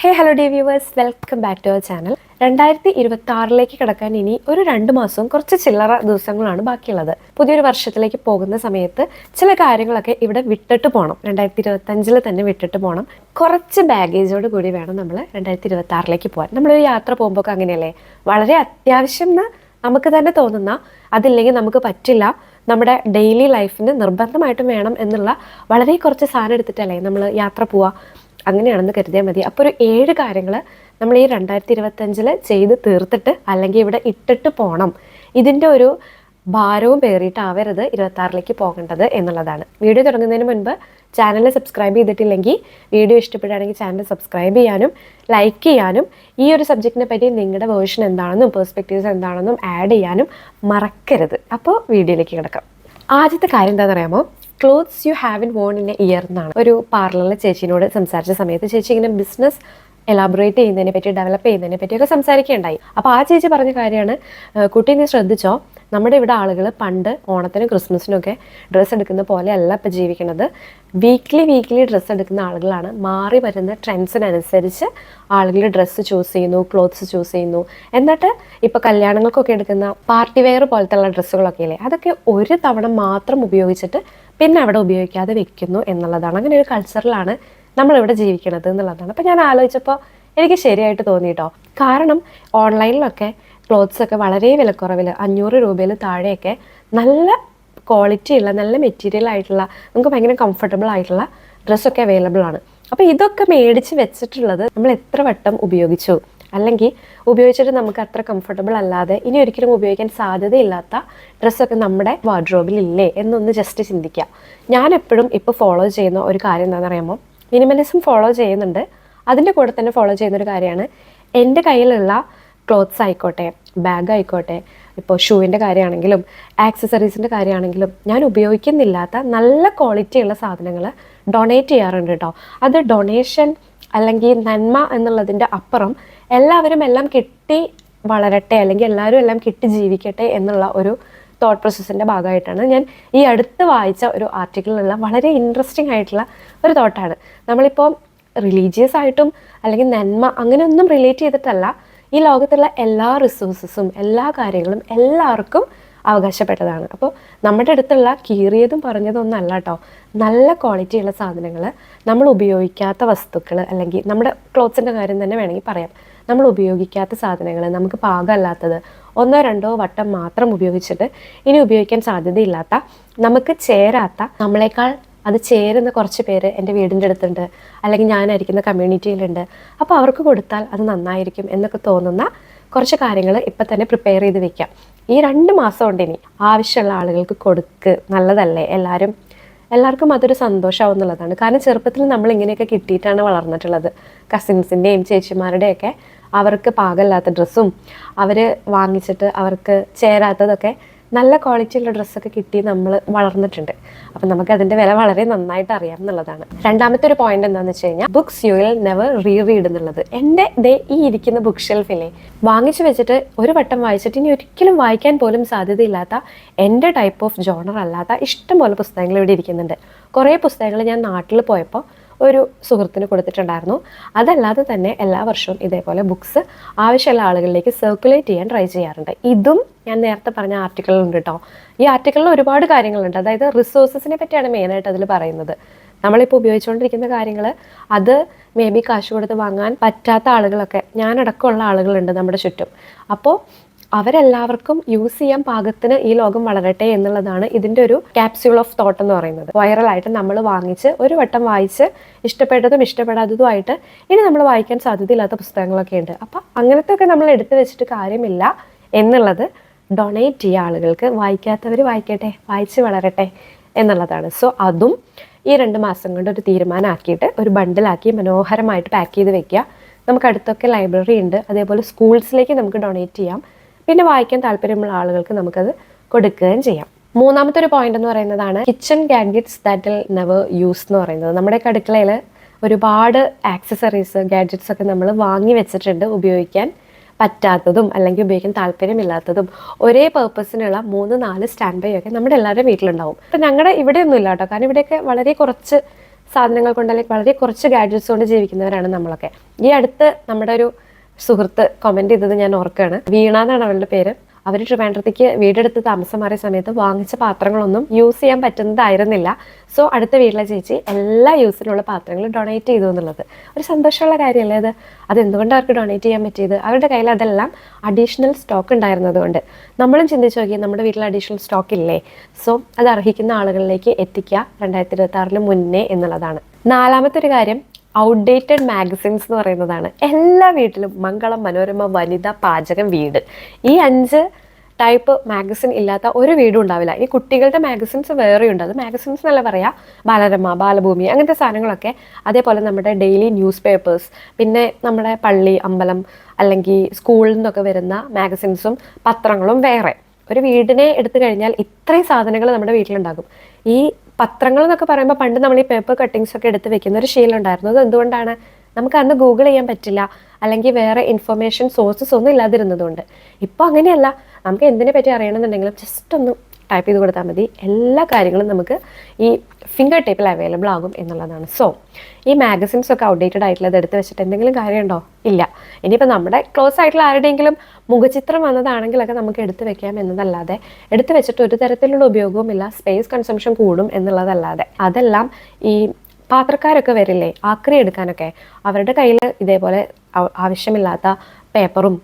Hey hello dear viewers welcome back to our channel രണ്ടായിരത്തി ഇരുപത്തി ആറിലേക്ക് കിടക്കാൻ ഇനി ഒരു രണ്ട് മാസവും കുറച്ച് ചില്ലറ ദിവസങ്ങളാണ് ബാക്കിയുള്ളത്. പുതിയൊരു വർഷത്തിലേക്ക് പോകുന്ന സമയത്ത് ചില കാര്യങ്ങളൊക്കെ ഇവിടെ വിട്ടിട്ട് പോകണം രണ്ടായിരത്തി ഇരുപത്തഞ്ചിൽ തന്നെ വിട്ടിട്ട് പോകണം കുറച്ച് ബാഗേജോട് കൂടി വേണം നമ്മൾ രണ്ടായിരത്തി ഇരുപത്തി ആറിലേക്ക് പോകാൻ നമ്മളൊരു യാത്ര പോകുമ്പോൾ അങ്ങനെയല്ലേ? വളരെ അത്യാവശ്യം എന്ന് നമുക്ക് തന്നെ തോന്നുന്ന അതില്ലെങ്കിൽ നമുക്ക് പറ്റില്ല. നമ്മുടെ ഡെയിലി ലൈഫിന് നിർബന്ധമായിട്ടും വേണം എന്നുള്ള വളരെ കുറച്ച് സാധനം എടുത്തിട്ടല്ലേ നമ്മൾ യാത്ര പോവുക അങ്ങനെയാണെന്ന് കരുതിയാൽ മതി. അപ്പോൾ ഒരു ഏഴ് കാര്യങ്ങൾ നമ്മൾ ഈ രണ്ടായിരത്തി ഇരുപത്തഞ്ചിൽ ചെയ്ത് തീർത്തിട്ട് അല്ലെങ്കിൽ ഇവിടെ ഇട്ടിട്ട് പോകണം ഇതിന്റെ ഒരു ഭാരവും പേറിയിട്ടാവരുത് ഇരുപത്താറിലേക്ക് പോകേണ്ടത് എന്നുള്ളതാണ്. വീഡിയോ തുടങ്ങുന്നതിന് മുൻപ് ചാനൽ സബ്സ്ക്രൈബ് ചെയ്തിട്ടില്ലെങ്കിൽ വീഡിയോ ഇഷ്ടപ്പെടുകയാണെങ്കിൽ ചാനൽ സബ്സ്ക്രൈബ് ചെയ്യാനും ലൈക്ക് ചെയ്യാനും ഈ ഒരു സബ്ജക്റ്റിനെ പറ്റി നിങ്ങളുടെ വേർഷൻ എന്താണെന്നും പെർസ്പെക്റ്റീവ്സ് എന്താണെന്നും ആഡ് ചെയ്യാനും മറക്കരുത്. അപ്പോൾ വീഡിയോയിലേക്ക് കിടക്കാം. ആദ്യത്തെ കാര്യം എന്താണെന്ന് അറിയാമോ clothes you have in worn in a year എന്നാണ്. ഒരു പാർലറിലെ ചേച്ചിനോട് സംസാരിച്ച സമയത്ത് ചേച്ചി ഇങ്ങനെ ബിസിനസ് എലാബറേറ്റ് ചെയ്യുന്നതിനെ പറ്റി ഡെവലപ്പ് ചെയ്യുന്നതിനെ പറ്റിയൊക്കെ സംസാരിക്കുകയുണ്ടായി. അപ്പോൾ ആ ചേച്ചി പറഞ്ഞ കാര്യമാണ് "ഏഹ് കുട്ടി നീ ശ്രദ്ധിച്ചോ? നമ്മുടെ ഇവിടെ ആളുകൾ പണ്ട് ഓണത്തിനും ക്രിസ്മസിനും ഒക്കെ ഡ്രസ്സ് എടുക്കുന്ന പോലെയല്ല ഇപ്പോൾ ജീവിക്കുന്നത്. വീക്ക്ലി വീക്ക്ലി ഡ്രസ്സ് എടുക്കുന്ന ആളുകളാണ്. മാറി വരുന്ന ട്രെൻഡ്സിനനുസരിച്ച് ആളുകൾ ഡ്രസ്സ് ചൂസ് ചെയ്യുന്നു ക്ലോത്ത്സ് ചൂസ് ചെയ്യുന്നു. എന്നിട്ട് ഇപ്പോൾ കല്യാണങ്ങൾക്കൊക്കെ എടുക്കുന്ന പാർട്ടി വെയർ പോലത്തെ ഉള്ള ഡ്രസ്സുകളൊക്കെ ഇല്ലേ? അതൊക്കെ ഒരു തവണ മാത്രം ഉപയോഗിച്ചിട്ട് പിന്നെ അവിടെ ഉപയോഗിക്കാതെ വെക്കുന്നു എന്നുള്ളതാണ്. അങ്ങനെ ഒരു കൾച്ചറിലാണ് നമ്മളിവിടെ ജീവിക്കണത് എന്നുള്ളതാണ്. അപ്പോൾ ഞാൻ ആലോചിച്ചപ്പോൾ എനിക്ക് ശരിയായിട്ട് തോന്നിയിട്ടോ കാരണം ഓൺലൈനിലൊക്കെ ക്ലോത്ത്സ് ഒക്കെ വളരെ വിലക്കുറവിൽ അഞ്ഞൂറ് രൂപയിൽ താഴെയൊക്കെ നല്ല ക്വാളിറ്റി ഉള്ള നല്ല മെറ്റീരിയൽ ആയിട്ടുള്ള നമുക്ക് ഭയങ്കര കംഫർട്ടബിൾ ആയിട്ടുള്ള ഡ്രസ്സൊക്കെ അവൈലബിൾ ആണ്. അപ്പോൾ ഇതൊക്കെ മേടിച്ച് വെച്ചിട്ടുള്ളത് നമ്മൾ എത്ര വട്ടം ഉപയോഗിച്ചു? അല്ലെങ്കിൽ ഉപയോഗിച്ചിട്ട് നമുക്ക് അത്ര കംഫർട്ടബിൾ അല്ലാതെ ഇനി ഒരിക്കലും ഉപയോഗിക്കാൻ സാധ്യതയില്ലാത്ത ഡ്രസ്സൊക്കെ നമ്മുടെ വാർഡ്രോബിൽ ഇല്ലേ എന്നൊന്ന് ജസ്റ്റ് ചിന്തിക്കുക. ഞാൻ എപ്പോഴും ഇപ്പോൾ ഫോളോ ചെയ്യുന്ന ഒരു കാര്യം എന്താണെന്ന് പറയുമ്പോൾ മിനിമലിസം ഫോളോ ചെയ്യുന്നുണ്ട്. അതിന്റെ കൂടെ തന്നെ ഫോളോ ചെയ്യുന്ന ഒരു കാര്യമാണ് എന്റെ കയ്യിലുള്ള ക്ലോത്ത്സ് ആയിക്കോട്ടെ ബാഗ് ആയിക്കോട്ടെ ഇപ്പോൾ ഷൂവിന്റെ കാര്യമാണെങ്കിലും ആക്സസറീസിന്റെ കാര്യമാണെങ്കിലും ഞാൻ ഉപയോഗിക്കുന്നില്ലാത്ത നല്ല ക്വാളിറ്റിയുള്ള സാധനങ്ങൾ ഡൊണേറ്റ് ചെയ്യാറുണ്ട് കേട്ടോ അത് ഡൊണേഷൻ അല്ലെങ്കിൽ നന്മ എന്നുള്ളതിന്റെ അപ്പുറം എല്ലാവരും എല്ലാം കിട്ടി വളരട്ടെ അല്ലെങ്കിൽ എല്ലാവരും എല്ലാം കിട്ടി ജീവിക്കട്ടെ എന്നുള്ള ഒരു തോട്ട് പ്രോസസ്സിന്റെ ഭാഗമായിട്ടാണ് ഞാൻ ഈ അടുത്ത് വായിച്ച ഒരു ആർട്ടിക്കിളിലുള്ള വളരെ ഇൻട്രസ്റ്റിംഗ് ആയിട്ടുള്ള ഒരു തോട്ടാണ് നമ്മളിപ്പോൾ റിലീജിയസ് ആയിട്ടും അല്ലെങ്കിൽ നന്മ അങ്ങനെയൊന്നും റിലേറ്റ് ചെയ്തിട്ടല്ല. ഈ ലോകത്തുള്ള എല്ലാ റിസോഴ്സസും എല്ലാ കാര്യങ്ങളും എല്ലാവർക്കും അവകാശപ്പെട്ടതാണ്. അപ്പോൾ നമ്മുടെ അടുത്തുള്ള കീറിയതും പറഞ്ഞതും ഒന്നല്ല കേട്ടോ നല്ല ക്വാളിറ്റിയുള്ള സാധനങ്ങൾ നമ്മൾ ഉപയോഗിക്കാത്ത വസ്തുക്കൾ അല്ലെങ്കിൽ നമ്മുടെ ക്ലോത്ത്സിന്റെ കാര്യം തന്നെ വേണമെങ്കിൽ പറയാം. നമ്മൾ ഉപയോഗിക്കാത്ത സാധനങ്ങൾ നമുക്ക് പാകമല്ലാത്തത് ഒന്നോ രണ്ടോ വട്ടം മാത്രം ഉപയോഗിച്ചിട്ട് ഇനി ഉപയോഗിക്കാൻ സാധ്യതയില്ലാത്ത നമുക്ക് ചേരാത്ത നമ്മളെക്കാൾ അത് ചേരുന്ന കുറച്ച് പേര് എന്റെ വീടിന്റെ അടുത്തുണ്ട് അല്ലെങ്കിൽ ഞാനായിരിക്കുന്ന കമ്മ്യൂണിറ്റിയിലുണ്ട്. അപ്പോൾ അവർക്ക് കൊടുത്താൽ അത് നന്നായിരിക്കും എന്നൊക്കെ തോന്നുന്ന കുറച്ച് കാര്യങ്ങൾ ഇപ്പം തന്നെ പ്രിപ്പയർ ചെയ്ത് വെക്കാം. ഈ രണ്ട് മാസം കൊണ്ട് ഇനി. ആവശ്യമുള്ള ആളുകൾക്ക് കൊടുക്ക്. നല്ലതല്ലേ? എല്ലാവരും എല്ലാവർക്കും അതൊരു സന്തോഷമാവും എന്നുള്ളതാണ്. കാരണം ചെറുപ്പത്തിൽ നമ്മൾ ഇങ്ങനെയൊക്കെ കിട്ടിയിട്ടാണ് വളർന്നിട്ടുള്ളത്. കസിൻസിന്റെയും ചേച്ചിമാരുടെയൊക്കെ അവർക്ക് പാകമില്ലാത്ത ഡ്രസ്സും അവർ വാങ്ങിച്ചിട്ട് അവർക്ക് ചേരാത്തതൊക്കെ നല്ല ക്വാളിറ്റിയുള്ള ഡ്രസ്സൊക്കെ കിട്ടി നമ്മൾ വളർന്നിട്ടുണ്ട്. അപ്പം നമുക്ക് അതിന്റെ വില വളരെ നന്നായിട്ട് അറിയാം എന്നുള്ളതാണ്. രണ്ടാമത്തെ ഒരു പോയിന്റ് എന്താണെന്ന് വെച്ച് കഴിഞ്ഞാൽ books you will never reread എന്നുള്ളത്. എന്റെ ദേ ഈ ഇരിക്കുന്ന ബുക്ക് ഷെൽഫിലെ വാങ്ങിച്ചു വെച്ചിട്ട് ഒരു വട്ടം വായിച്ചിട്ട് ഇനി ഒരിക്കലും വായിക്കാൻ പോലും സാധ്യതയില്ലാത്ത എന്റെ ടൈപ്പ് ഓഫ് ജോണർ അല്ലാത്ത ഇഷ്ടംപോലെ പുസ്തകങ്ങൾ ഇവിടെ ഇരിക്കുന്നുണ്ട്. കുറേ പുസ്തകങ്ങൾ ഞാൻ നാട്ടിൽ പോയപ്പോൾ ഒരു സുഹൃത്തിന് കൊടുത്തിട്ടുണ്ടായിരുന്നു. അതല്ലാതെ തന്നെ എല്ലാ വർഷവും ഇതേപോലെ ബുക്സ് ആവശ്യമുള്ള ആളുകളിലേക്ക് സർക്കുലേറ്റ് ചെയ്യാൻ ട്രൈ ചെയ്യാറുണ്ട്. ഇതും ഞാൻ നേരത്തെ പറഞ്ഞ ആർട്ടിക്കിളുണ്ട് കേട്ടോ ഈ ആർട്ടിക്കിളിൽ ഒരുപാട് കാര്യങ്ങളുണ്ട്. അതായത് റിസോഴ്സസിനെ പറ്റിയാണ് മെയിനായിട്ട് അതിൽ പറയുന്നത്. നമ്മളിപ്പോൾ ഉപയോഗിച്ചുകൊണ്ടിരിക്കുന്ന കാര്യങ്ങൾ അത് മേ ബി കാശ് കൊടുത്ത് വാങ്ങാൻ പറ്റാത്ത ആളുകളൊക്കെ ഞാനടക്കമുള്ള ആളുകളുണ്ട് നമ്മുടെ ചുറ്റും. അപ്പോൾ അവരെല്ലാവർക്കും യൂസ് ചെയ്യാൻ പാകത്തിന് ഈ ലോകം വളരട്ടെ എന്നുള്ളതാണ് ഇതിന്റെ ഒരു ക്യാപ്സ്യൂൾ ഓഫ് തോട്ട് എന്ന് പറയുന്നത്. വൈറലായിട്ട് നമ്മൾ വാങ്ങിച്ച് ഒരു വട്ടം വായിച്ച് ഇഷ്ടപ്പെട്ടതും ഇഷ്ടപ്പെടാത്തതുമായിട്ട് ഇനി നമ്മൾ വായിക്കാൻ സാധ്യതയില്ലാത്ത പുസ്തകങ്ങളൊക്കെ ഉണ്ട്. അപ്പോൾ അങ്ങനത്തെ ഒക്കെ നമ്മൾ എടുത്തു വെച്ചിട്ട് കാര്യമില്ല എന്നുള്ളത് ഡൊണേറ്റ് ചെയ്യുക ആളുകൾക്ക്. വായിക്കാത്തവർ വായിക്കട്ടെ വായിച്ച് വളരട്ടെ എന്നുള്ളതാണ്. സോ അതും ഈ രണ്ട് മാസം കൊണ്ട് ഒരു തീരുമാനമാക്കിയിട്ട് ഒരു ബണ്ടിലാക്കി മനോഹരമായിട്ട് പാക്ക് ചെയ്ത് വെക്കുക. നമുക്ക് അടുത്തൊക്കെ ലൈബ്രറി ഉണ്ട്. അതേപോലെ സ്കൂൾസിലേക്ക് നമുക്ക് ഡൊണേറ്റ് ചെയ്യാം. പിന്നെ വായിക്കാൻ താല്പര്യമുള്ള ആളുകൾക്ക് നമുക്കത് കൊടുക്കുകയും ചെയ്യാം. മൂന്നാമത്തെ ഒരു പോയിന്റ് എന്ന് പറയുന്നതാണ് kitchen gadgets that never use എന്ന് പറയുന്നത്. നമ്മുടെ അടുക്കളയിൽ ഒരുപാട് ആക്സസറീസ് ഗാഡ്ജറ്റ്സ് ഒക്കെ നമ്മൾ വാങ്ങി വെച്ചിട്ടുണ്ട് ഉപയോഗിക്കാൻ പറ്റാത്തതും അല്ലെങ്കിൽ ഉപയോഗിക്കാൻ താല്പര്യമില്ലാത്തതും. ഒരേ പേർപ്പസിനുള്ള മൂന്ന് നാല് സ്റ്റാൻഡ് ബൈ ഒക്കെ നമ്മുടെ എല്ലാവരുടെയും വീട്ടിലുണ്ടാവും. അപ്പം ഞങ്ങളുടെ ഇവിടെ ഒന്നും ഇല്ല കേട്ടോ. കാരണം ഇവിടെയൊക്കെ വളരെ കുറച്ച് സാധനങ്ങൾ കൊണ്ട് അല്ലെങ്കിൽ വളരെ കുറച്ച് ഗാഡ്ജറ്റ്സ് കൊണ്ട് ജീവിക്കുന്നവരാണ് നമ്മളൊക്കെ. ഈ അടുത്ത് നമ്മുടെ ഒരു സുഹൃത്ത് കമന്റ് ചെയ്തത് ഞാൻ ഓർക്കുകയാണ്. വീണ എന്നാണ് അവളുടെ പേര്. അവർ ട്രിവാൻഡ്രത്തേക്ക് വീടെടുത്ത് താമസം മാറിയ സമയത്ത് വാങ്ങിച്ച പാത്രങ്ങളൊന്നും യൂസ് ചെയ്യാൻ പറ്റുന്നതായിരുന്നില്ല. സോ അടുത്ത വീട്ടിലെ ചേച്ചി എല്ലാ യൂസിനുള്ള പാത്രങ്ങളും ഡൊണേറ്റ് ചെയ്തു എന്നുള്ളത്. ഒരു സന്തോഷമുള്ള കാര്യമല്ലേ അത്? അതെന്തുകൊണ്ട് അവർക്ക് ഡൊണേറ്റ് ചെയ്യാൻ പറ്റിയത്? അവരുടെ കയ്യിൽ അതെല്ലാം അഡീഷണൽ സ്റ്റോക്ക് ഉണ്ടായിരുന്നത് കൊണ്ട്. നമ്മളും ചിന്തിച്ചു നോക്കി നമ്മുടെ വീട്ടിൽ അഡീഷണൽ സ്റ്റോക്ക് ഇല്ലേ? സോ അത് അർഹിക്കുന്ന ആളുകളിലേക്ക് എത്തിക്കുക രണ്ടായിരത്തി ഇരുപത്തി ആറിന് മുന്നേ എന്നുള്ളതാണ്. നാലാമത്തെ ഒരു കാര്യം ഔട്ട്ഡേറ്റഡ് മാഗസിൻസ് എന്ന് പറയുന്നതാണ്. എല്ലാ വീട്ടിലും മംഗളം മനോരമ വനിത പാചകം വീട്. ഈ അഞ്ച് ടൈപ്പ് മാഗസിൻ ഇല്ലാത്ത ഒരു വീടും ഉണ്ടാവില്ല. ഈ കുട്ടികളുടെ മാഗസിൻസ് വേറെ ഉണ്ട്. അത് മാഗസിൻസ് എന്നല്ല പറയാം ബാലരമ ബാലഭൂമി അങ്ങനത്തെ സാധനങ്ങളൊക്കെ അതേപോലെ നമ്മുടെ ഡെയിലി ന്യൂസ് പേപ്പേഴ്സ് പിന്നെ നമ്മുടെ പള്ളി അമ്പലം അല്ലെങ്കിൽ സ്കൂളിൽ നിന്നൊക്കെ വരുന്ന മാഗസിൻസും പത്രങ്ങളും വേറെ. ഒരു വീടിനെ എടുത്തു കഴിഞ്ഞാൽ ഇത്രയും സാധനങ്ങൾ നമ്മുടെ വീട്ടിലുണ്ടാകും. ഈ പത്രങ്ങൾ എന്നൊക്കെ പറയുമ്പോൾ പണ്ട് നമ്മൾ ഈ പേപ്പർ കട്ടിങ്സ് ഒക്കെ എടുത്ത് വെക്കുന്ന ഒരു ശീലം ഉണ്ടായിരുന്നു. അത് എന്തുകൊണ്ടാണ്? നമുക്ക് അന്ന് ഗൂഗിൾ ചെയ്യാൻ പറ്റില്ല. അല്ലെങ്കിൽ വേറെ ഇൻഫർമേഷൻ സോഴ്സസ് ഒന്നും ഇല്ലാതിരുന്നതുകൊണ്ട്. ഇപ്പോൾ അങ്ങനെയല്ല. നമുക്ക് എന്തിനെ പറ്റി അറിയണമെന്നുണ്ടെങ്കിലും ജസ്റ്റ് ഒന്ന് ടൈപ്പ് ചെയ്ത് കൊടുത്താൽ മതി. എല്ലാ കാര്യങ്ങളും നമുക്ക് ഈ ഫിംഗർ ടൈപ്പിൽ അവൈലബിൾ ആകും എന്നുള്ളതാണ്. സോ ഈ മാഗസിൻസ് ഒക്കെ ഔട്ട്ഡേറ്റഡ് ആയിട്ടുള്ളത് എടുത്ത് വെച്ചിട്ട് എന്തെങ്കിലും കാര്യമുണ്ടോ? ഇല്ല. ഇനിയിപ്പോൾ നമ്മുടെ ക്ലോസ് ആയിട്ടുള്ള ആരുടെയെങ്കിലും മുഖചിത്രം വന്നതാണെങ്കിലൊക്കെ നമുക്ക് എടുത്ത് വെക്കാം എന്നതല്ലാതെ എടുത്ത് വെച്ചിട്ട് ഒരു തരത്തിലുള്ള ഉപയോഗവുമില്ല സ്പേസ് കൺസംഷൻ കൂടും എന്നുള്ളതല്ലാതെ. അതെല്ലാം ഈ പാത്രക്കാരൊക്കെ വരില്ലേ? ആക്രി എടുക്കാനൊക്കെ. അവരുടെ കയ്യിൽ ഇതേപോലെ ആവശ്യമില്ലാത്ത പേപ്പറും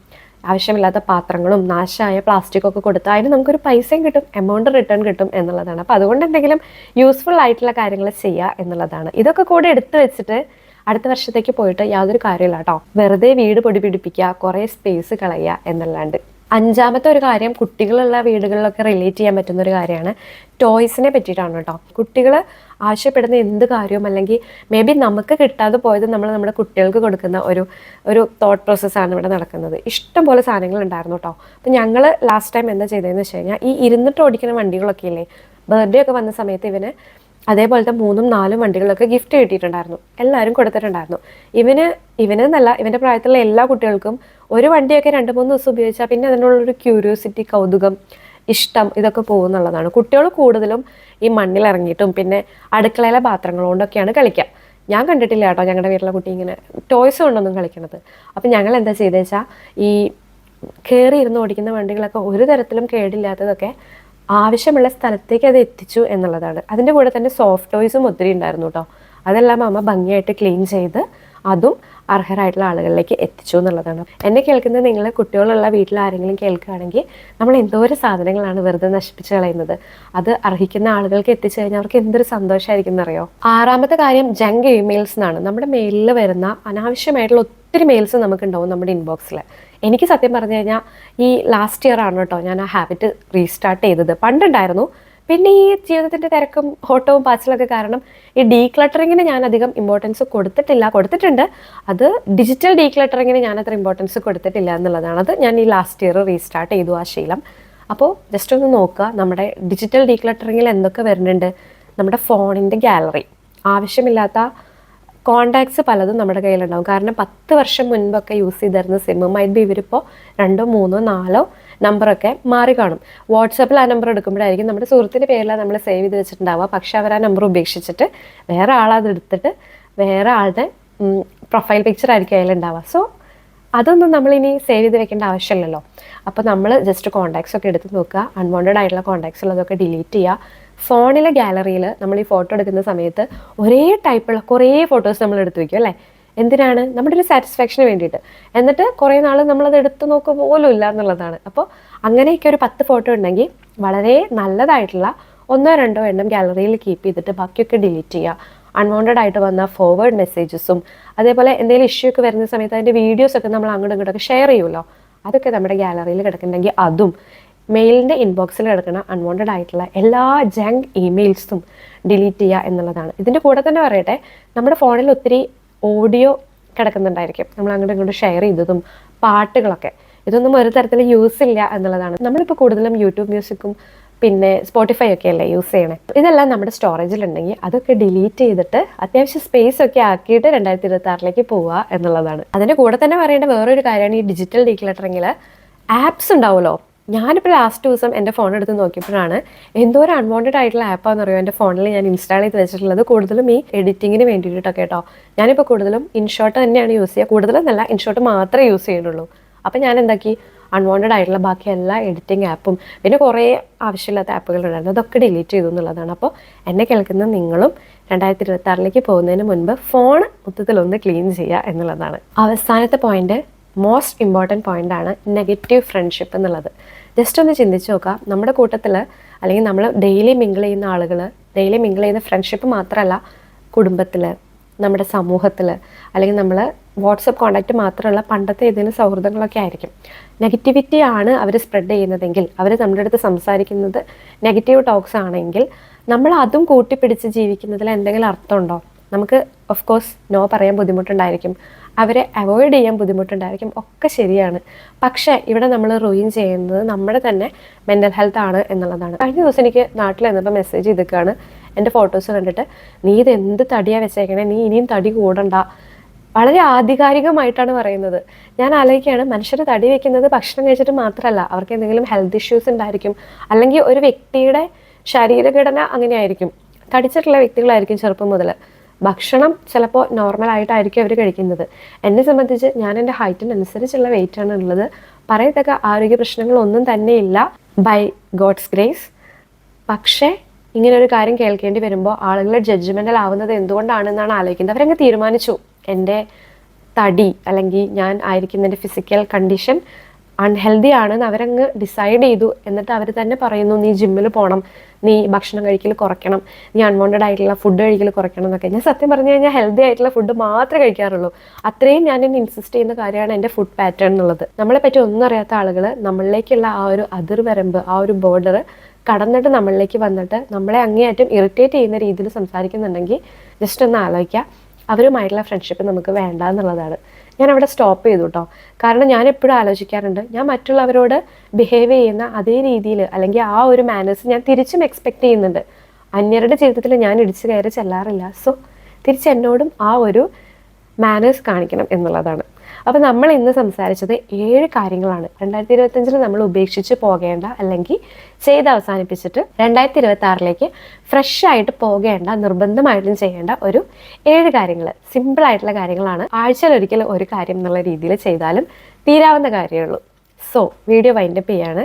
ആവശ്യമില്ലാത്ത പാത്രങ്ങളും നാശമായ പ്ലാസ്റ്റിക് ഒക്കെ കൊടുത്താൽ അതിന് നമുക്കൊരു പൈസയും കിട്ടും എമൗണ്ട് റിട്ടേൺ കിട്ടും എന്നുള്ളതാണ്. അപ്പോൾ അതുകൊണ്ട് എന്തെങ്കിലും യൂസ്ഫുൾ ആയിട്ടുള്ള കാര്യങ്ങൾ ചെയ്യുക എന്നുള്ളതാണ്. ഇതൊക്കെ കൂടെ എടുത്തു വെച്ചിട്ട് അടുത്ത വർഷത്തേക്ക് പോയിട്ട് യാതൊരു കാര്യമില്ല കേട്ടോ. വെറുതെ വീട് പൊടി പിടിപ്പിക്കുക കുറേ സ്പേസ് കളയുക എന്നല്ലാണ്ട് അഞ്ചാമത്തെ ഒരു കാര്യം കുട്ടികളുള്ള വീടുകളിലൊക്കെ റിലേറ്റ് ചെയ്യാൻ പറ്റുന്ന ഒരു കാര്യമാണ്. ടോയ്സിനെ പറ്റിയിട്ടാണ് കേട്ടോ. കുട്ടികൾ ആവശ്യപ്പെടുന്ന എന്ത് കാര്യവും അല്ലെങ്കിൽ മേ ബി നമുക്ക് കിട്ടാതെ പോയത് നമ്മൾ നമ്മുടെ കുട്ടികൾക്ക് കൊടുക്കുന്ന ഒരു ഒരു തോട്ട് പ്രോസസ്സാണ് ഇവിടെ നടക്കുന്നത്. ഇഷ്ടം പോലെ സാധനങ്ങൾ ഉണ്ടായിരുന്നു കേട്ടോ. അപ്പം ഞങ്ങൾ ലാസ്റ്റ് ടൈം എന്താ ചെയ്തതെന്ന് വെച്ച് കഴിഞ്ഞാൽ ഈ ഇരുന്നിട്ട് ഓടിക്കുന്ന വണ്ടികളൊക്കെ ഇല്ലേ ബർത്ത്ഡേ ഒക്കെ വന്ന സമയത്ത് ഇവന് അതേപോലത്തെ മൂന്നും നാലും വണ്ടികളൊക്കെ ഗിഫ്റ്റ് കിട്ടിയിട്ടുണ്ടായിരുന്നു. എല്ലാവരും കൊടുത്തിട്ടുണ്ടായിരുന്നു. ഇവന് ഇവന് എന്നല്ല ഇവന്റെ പ്രായത്തിലുള്ള എല്ലാ കുട്ടികൾക്കും ഒരു വണ്ടിയൊക്കെ രണ്ട് മൂന്ന് ദിവസം ഉപയോഗിച്ചാൽ പിന്നെ അതിനുള്ളൊരു ക്യൂരിയോസിറ്റി കൗതുകം ഇഷ്ടം ഇതൊക്കെ പോകുന്നുള്ളതാണ്. കുട്ടികൾ കൂടുതലും ഈ മണ്ണിൽ ഇറങ്ങിയിട്ടും പിന്നെ അടുക്കളയിലെ പാത്രങ്ങൾ കൊണ്ടൊക്കെയാണ് കളിക്കുക ഞാൻ കണ്ടിട്ടില്ല കേട്ടോ ഞങ്ങളുടെ വീട്ടിലെ കുട്ടി ഇങ്ങനെ ടോയ്സ് കൊണ്ടൊന്നും കളിക്കണത്. അപ്പം ഞങ്ങൾ എന്താ ചെയ്തത് വെച്ചാൽ ഈ കയറി ഇരുന്ന് ഓടിക്കുന്ന വണ്ടികളൊക്കെ ഒരു തരത്തിലും കേടില്ലാത്തതൊക്കെ ആവശ്യമുള്ള സ്ഥലത്തേക്ക് അത് എത്തിച്ചു എന്നുള്ളതാണ്. അതിന്റെ കൂടെ തന്നെ സോഫ്റ്റ് ടോയ്സും ഒത്തിരി ഉണ്ടായിരുന്നു കേട്ടോ അതെല്ലാം അമ്മ ഭംഗിയായിട്ട് ക്ലീൻ ചെയ്ത് അതും അർഹരായിട്ടുള്ള ആളുകളിലേക്ക് എത്തിച്ചു എന്നുള്ളതാണ്. എന്നെ കേൾക്കുന്നത് നിങ്ങൾ കുട്ടികളുള്ള വീട്ടിൽ ആരെങ്കിലും കേൾക്കുകയാണെങ്കിൽ നമ്മൾ എന്തോരം സാധനങ്ങളാണ് വെറുതെ നശിപ്പിച്ച് കളയുന്നത്. അത് അർഹിക്കുന്ന ആളുകൾക്ക് എത്തിച്ചു കഴിഞ്ഞാൽ അവർക്ക് എന്തൊരു സന്തോഷമായിരിക്കും എന്നറിയോ? ആറാമത്തെ കാര്യം ജങ്ക് ഇമെയിൽസ് എന്നാണ് നമ്മുടെ മെയിലിൽ വരുന്ന അനാവശ്യമായിട്ടുള്ള ഒത്തിരി മെയിൽസ് നമുക്ക് നമുക്കുണ്ടാവും നമ്മുടെ ഇൻബോക്സിൽ എനിക്ക് സത്യം പറഞ്ഞു കഴിഞ്ഞാൽ ഈ ലാസ്റ്റ് ഇയർ ആണ് കേട്ടോ ഞാൻ ആ ഹാബിറ്റ് റീസ്റ്റാർട്ട് ചെയ്തത്. പണ്ടുണ്ടായിരുന്നു. പിന്നെ ഈ ജീവിതത്തിന്റെ തിരക്കും ഓട്ടവും പാച്ചിലൊക്കെ കാരണം ഈ ഡീക്ലട്ടറിങ്ങിന് ഞാൻ അധികം ഇമ്പോർട്ടൻസ് കൊടുത്തിട്ടില്ല. കൊടുത്തിട്ടുണ്ട്. അത് ഡിജിറ്റൽ ഡീക്ലട്ടറിങ്ങിന് ഞാൻ അത്ര ഇമ്പോർട്ടൻസ് കൊടുത്തിട്ടില്ല എന്നുള്ളതാണ്. അത് ഞാൻ ഈ ലാസ്റ്റ് ഇയർ റീസ്റ്റാർട്ട് ചെയ്തു ആ ശീലം. അപ്പോൾ ജസ്റ്റ് ഒന്ന് നോക്കുക. നമ്മുടെ ഡിജിറ്റൽ ഡീക്ലട്ടറിങ്ങിൽ എന്തൊക്കെ വരുന്നുണ്ട്? നമ്മുടെ ഫോണിന്റെ ഗാലറി ആവശ്യമില്ലാത്ത കോണ്ടാക്ട്സ് പലതും നമ്മുടെ കയ്യിലുണ്ടാവും. കാരണം പത്ത് വർഷം മുൻപൊക്കെ യൂസ് ചെയ്തിരുന്ന സിം മൈറ്റ് ബി ഇവരിപ്പോൾ രണ്ടോ മൂന്നോ നാലോ നമ്പറൊക്കെ മാറി കാണും. വാട്സപ്പിൽ ആ നമ്പർ എടുക്കുമ്പോഴായിരിക്കും നമ്മുടെ സുഹൃത്തിന്റെ പേരിലാണ് നമ്മൾ സേവ് ചെയ്ത് വെച്ചിട്ടുണ്ടാവുക. പക്ഷെ അവർ ആ നമ്പർ ഉപേക്ഷിച്ചിട്ട് വേറെ ആളത് എടുത്തിട്ട് വേറെ ആളുടെ പ്രൊഫൈൽ പിക്ചർ ആയിരിക്കും അതിലുണ്ടാവുക സോ അതൊന്നും നമ്മളിനി സേവ് ചെയ്ത് വെക്കേണ്ട ആവശ്യമില്ലല്ലോ. അപ്പോൾ നമ്മൾ ജസ്റ്റ് കോണ്ടാക്ട്സ് ഒക്കെ എടുത്ത് നോക്കുക. അൺവാണ്ടഡ് ആയിട്ടുള്ള കോണ്ടാക്ട്സ് ഉള്ളതൊക്കെ ഡിലീറ്റ് ചെയ്യുക. ഫോണിലെ ഗാലറിയിൽ നമ്മൾ ഈ ഫോട്ടോ എടുക്കുന്ന സമയത്ത് ഒരേ ടൈപ്പുള്ള കുറേ ഫോട്ടോസ് നമ്മൾ എടുത്തു വെക്കും അല്ലേ? എന്തിനാണ്? നമ്മുടെ ഒരു സാറ്റിസ്ഫാക്ഷന് വേണ്ടിയിട്ട്. എന്നിട്ട് കുറേ നാൾ നമ്മളത് എടുത്തു നോക്കുക പോലും ഇല്ല എന്നുള്ളതാണ്. അപ്പോൾ അങ്ങനെയൊക്കെ ഒരു പത്ത് ഫോട്ടോ ഉണ്ടെങ്കിൽ വളരെ നല്ലതായിട്ടുള്ള ഒന്നോ രണ്ടോ എണ്ണം ഗാലറിയിൽ കീപ്പ് ചെയ്തിട്ട് ബാക്കിയൊക്കെ ഡിലീറ്റ് ചെയ്യുക. അൺവാണ്ടഡ് ആയിട്ട് വന്ന ഫോർവേഡ് മെസ്സേജസും അതേപോലെ എന്തെങ്കിലും ഇഷ്യൂ ഒക്കെ വരുന്ന സമയത്ത് അതിന്റെ വീഡിയോസൊക്കെ നമ്മൾ അങ്ങോട്ടും ഇങ്ങോട്ടൊക്കെ ഷെയർ ചെയ്യുമല്ലോ. അതൊക്കെ നമ്മുടെ ഗാലറിയിൽ കിടക്കുന്നുണ്ടെങ്കിൽ അതും മെയിലിന്റെ ഇൻബോക്സിൽ കിടക്കുന്ന അൺവോണ്ടഡ് ആയിട്ടുള്ള എല്ലാ ജങ്ക് ഇമെയിൽസും ഡിലീറ്റ് ചെയ്യുക എന്നുള്ളതാണ്. ഇതിന്റെ കൂടെ തന്നെ പറയട്ടെ നമ്മുടെ ഫോണിൽ ഒത്തിരി ഓഡിയോ കിടക്കുന്നുണ്ടായിരിക്കും. നമ്മൾ അങ്ങോട്ടും ഇങ്ങോട്ടും ഷെയർ ചെയ്തതും പാട്ടുകളൊക്കെ. ഇതൊന്നും ഒരു തരത്തിൽ യൂസ് ഇല്ല എന്നുള്ളതാണ്. നമ്മളിപ്പോൾ കൂടുതലും യൂട്യൂബ് മ്യൂസിക്കും പിന്നെ സ്പോട്ടിഫൈ ഒക്കെ അല്ലേ യൂസ് ചെയ്യണേ. ഇതെല്ലാം നമ്മുടെ സ്റ്റോറേജിലുണ്ടെങ്കിൽ അതൊക്കെ ഡിലീറ്റ് ചെയ്തിട്ട് അത്യാവശ്യം സ്പേസ് ഒക്കെ ആക്കിയിട്ട് രണ്ടായിരത്തി ഇരുപത്തി ആറിലേക്ക് പോവുക എന്നുള്ളതാണ്. അതിന്റെ കൂടെ തന്നെ പറയേണ്ട വേറൊരു കാര്യമാണ് ഈ ഡിജിറ്റൽ ഡീക്ലട്ടറിങ്ങിൽ ആപ്സ് ഉണ്ടാവുമല്ലോ. ഞാനിപ്പോൾ ലാസ്റ്റ് ദിവസം എന്റെ ഫോൺ എടുത്ത് നോക്കിയപ്പോഴാണ് എന്തോ ഒരു അൺവാണ്ടഡ് ആയിട്ടുള്ള ആപ്പാന്ന് അറിയോ എന്റെ ഫോണിൽ ഞാൻ ഇൻസ്റ്റാൾ ചെയ്ത് വെച്ചിട്ടുള്ളത്. കൂടുതലും ഈ എഡിറ്റിങ്ങിന് വേണ്ടിയിട്ടൊക്കെ കേട്ടോ. ഞാനിപ്പോൾ കൂടുതലും ഇൻഷോട്ട് തന്നെയാണ് യൂസ് ചെയ്യുക. കൂടുതലൊന്നല്ല ഇൻഷോട്ട് മാത്രമേ യൂസ് ചെയ്യുന്നുള്ളൂ. അപ്പം ഞാൻ എന്താക്കി? അൺവാണ്ടഡ് ആയിട്ടുള്ള ബാക്കി എല്ലാ എഡിറ്റിംഗ് ആപ്പും പിന്നെ കുറേ ആവശ്യമില്ലാത്ത ആപ്പുകളുണ്ടായിരുന്നു അതൊക്കെ ഡിലീറ്റ് ചെയ്തു എന്നുള്ളതാണ്. അപ്പോൾ എന്നെ കേൾക്കുന്ന നിങ്ങളും രണ്ടായിരത്തി ഇരുപത്തി പോകുന്നതിന് മുൻപ് ഫോൺ മൊത്തത്തിലൊന്ന് ക്ലീൻ ചെയ്യുക എന്നുള്ളതാണ്. അവസാനത്തെ പോയിന്റ് മോസ്റ്റ് ഇമ്പോർട്ടന്റ് ആണ് നെഗറ്റീവ് ഫ്രണ്ട്ഷിപ്പ് എന്നുള്ളത്. ജസ്റ്റ് ഒന്ന് ചിന്തിച്ച് നോക്കുക. നമ്മുടെ കൂട്ടത്തിൽ അല്ലെങ്കിൽ നമ്മൾ ഡെയിലി മിങ്കിൾ ചെയ്യുന്ന ആളുകൾ ഡെയിലി മിങ്കിൾ ചെയ്യുന്ന ഫ്രണ്ട്ഷിപ്പ് മാത്രമല്ല കുടുംബത്തിൽ നമ്മുടെ സമൂഹത്തിൽ അല്ലെങ്കിൽ നമ്മൾ വാട്സപ്പ് കോണ്ടാക്റ്റ് മാത്രമല്ല പണ്ടത്തെ ഏതെങ്കിലും സൗഹൃദങ്ങളൊക്കെ ആയിരിക്കും. നെഗറ്റിവിറ്റി ആണ് അവർ സ്പ്രെഡ് ചെയ്യുന്നതെങ്കിൽ അവർ നമ്മുടെ അടുത്ത് സംസാരിക്കുന്നത് നെഗറ്റീവ് ടോക്സ് ആണെങ്കിൽ നമ്മൾ അതും കൂട്ടിപ്പിടിച്ച് ജീവിക്കുന്നതിൽ എന്തെങ്കിലും അർത്ഥമുണ്ടോ? നമുക്ക് ഓഫ് കോഴ്സ് നോ പറയാൻ ബുദ്ധിമുട്ടുണ്ടായിരിക്കും. അവരെ അവോയ്ഡ് ചെയ്യാൻ ബുദ്ധിമുട്ടുണ്ടായിരിക്കും. ഒക്കെ ശരിയാണ്. പക്ഷേ ഇവിടെ നമ്മൾ റൂയിൻ ചെയ്യുന്നത് നമ്മുടെ തന്നെ മെന്റൽ ഹെൽത്ത് ആണ് എന്നുള്ളതാണ്. കഴിഞ്ഞ ദിവസം എനിക്ക് നാട്ടിൽ നിന്നപ്പോൾ മെസ്സേജ് ചെയ്തിരിക്കുകയാണ്. എന്റെ ഫോട്ടോസ് കണ്ടിട്ട് നീ ഇത് എന്ത് തടിയാണ് വെച്ചേക്കണേ? നീ ഇനിയും തടി കൂടണ്ട. വളരെ ആധികാരികമായിട്ടാണ് പറയുന്നത്. ഞാൻ ആലോചിക്കുകയാണ് മനുഷ്യർ തടി വെക്കുന്നത് ഭക്ഷണം കഴിച്ചിട്ട് മാത്രമല്ല അവർക്ക് എന്തെങ്കിലും ഹെൽത്ത് ഇഷ്യൂസ് ഉണ്ടായിരിക്കും. അല്ലെങ്കിൽ ഒരു വ്യക്തിയുടെ ശരീരഘടന അങ്ങനെയായിരിക്കും. തടിച്ചിട്ടുള്ള വ്യക്തികളായിരിക്കും ചെറുപ്പം മുതൽ ഭക്ഷണം ചിലപ്പോൾ നോർമലായിട്ടായിരിക്കും അവർ കഴിക്കുന്നത്. എന്നെ സംബന്ധിച്ച് ഞാൻ എന്റെ ഹൈറ്റിനനുസരിച്ചുള്ള ആണ് ഉള്ളത്. പറയത്തക്ക ആരോഗ്യ പ്രശ്നങ്ങളൊന്നും ഇല്ല. ബൈ ഗോഡ്സ് ഗ്രേസ് പക്ഷേ ഇങ്ങനെ ഒരു കാര്യം കേൾക്കേണ്ടി വരുമ്പോൾ ആളുകൾ ജഡ്ജ്മെന്റൽ ആവുന്നത് എന്തുകൊണ്ടാണെന്നാണ് ആലോചിക്കുന്നത്. അവരങ്ങ് തീരുമാനിച്ചു. എന്റെ തടി അല്ലെങ്കിൽ ഞാൻ ആയിരിക്കുന്ന എന്റെ ഫിസിക്കൽ കണ്ടീഷൻ അൺഹെൽത്തി ആണെന്ന് അവരങ്ങ് ഡിസൈഡ് ചെയ്തു. എന്നിട്ട് അവർ തന്നെ പറയുന്നു നീ ജിമ്മിൽ പോകണം നീ ഭക്ഷണം കഴിക്കൽ കുറയ്ക്കണം. നീ അൺവാണ്ടഡ് ആയിട്ടുള്ള ഫുഡ് കഴിക്കൽ കുറയ്ക്കണം എന്നൊക്കെ. ഞാൻ സത്യം പറഞ്ഞു കഴിഞ്ഞാൽ ഹെൽത്തി ആയിട്ടുള്ള ഫുഡ് മാത്രമേ കഴിക്കാറുള്ളൂ. അത്രയും ഞാൻ എന്നെ ഇൻസിസ്റ്റ് ചെയ്യുന്ന കാര്യമാണ് എന്റെ ഫുഡ് പാറ്റേൺ എന്നുള്ളത്. നമ്മളെ പറ്റി ഒന്നും അറിയാത്ത ആളുകൾ നമ്മളിലേക്കുള്ള ആ ഒരു അതിർവരമ്പ് ആ ഒരു ബോർഡർ കടന്നിട്ട് നമ്മളിലേക്ക് വന്നിട്ട് നമ്മളെ അങ്ങേയറ്റം ഇറിറ്റേറ്റ് ചെയ്യുന്ന രീതിയിൽ സംസാരിക്കുന്നുണ്ടെങ്കിൽ ജസ്റ്റ് ഒന്ന് ആലോചിക്കുക. അവരുമായിട്ടുള്ള ഫ്രണ്ട്ഷിപ്പ് നമുക്ക് വേണ്ട എന്നുള്ളതാണ്. ഞാൻ അവിടെ സ്റ്റോപ്പ് ചെയ്തു കേട്ടോ കാരണം ഞാൻ എപ്പോഴും ആലോചിക്കാറുണ്ട് ഞാൻ മറ്റുള്ളവരോട് ബിഹേവ് ചെയ്യുന്ന അതേ രീതിയിൽ അല്ലെങ്കിൽ ആ ഒരു മാനേഴ്സ് ഞാൻ തിരിച്ചും എക്സ്പെക്ട് ചെയ്യുന്നുണ്ട്. അന്യരുടെ ജീവിതത്തിൽ ഞാൻ ഇടിച്ചു കയറി ചെല്ലാറില്ല. സോ തിരിച്ച് എന്നോടും ആ ഒരു മാനേഴ്സ് കാണിക്കണം എന്നുള്ളതാണ്. അപ്പോൾ നമ്മൾ ഇന്ന് സംസാരിച്ചത് ഏഴ് കാര്യങ്ങളാണ്. രണ്ടായിരത്തി ഇരുപത്തഞ്ചിൽ നമ്മൾ ഉപേക്ഷിച്ച് പോകേണ്ട അല്ലെങ്കിൽ ചെയ്ത് അവസാനിപ്പിച്ചിട്ട് രണ്ടായിരത്തി ഇരുപത്തി ആറിലേക്ക് ഫ്രഷ് ആയിട്ട് പോകേണ്ട നിർബന്ധമായിട്ടും ചെയ്യേണ്ട ഒരു ഏഴ് കാര്യങ്ങൾ സിമ്പിൾ ആയിട്ടുള്ള കാര്യങ്ങളാണ്. ആഴ്ചയിൽ ഒരിക്കൽ ഒരു കാര്യം എന്നുള്ള രീതിയിൽ ചെയ്താലും തീരാവുന്ന കാര്യമുള്ളൂ സോ വീഡിയോ വൈൻഡപ്പ് ചെയ്യാണ്.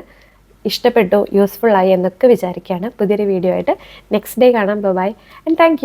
ഇഷ്ടപ്പെട്ടു യൂസ്ഫുൾ ആയി എന്നൊക്കെ വിചാരിക്കുകയാണ്. പുതിയൊരു വീഡിയോ ആയിട്ട് നെക്സ്റ്റ് ഡേ കാണാം. Bye and thank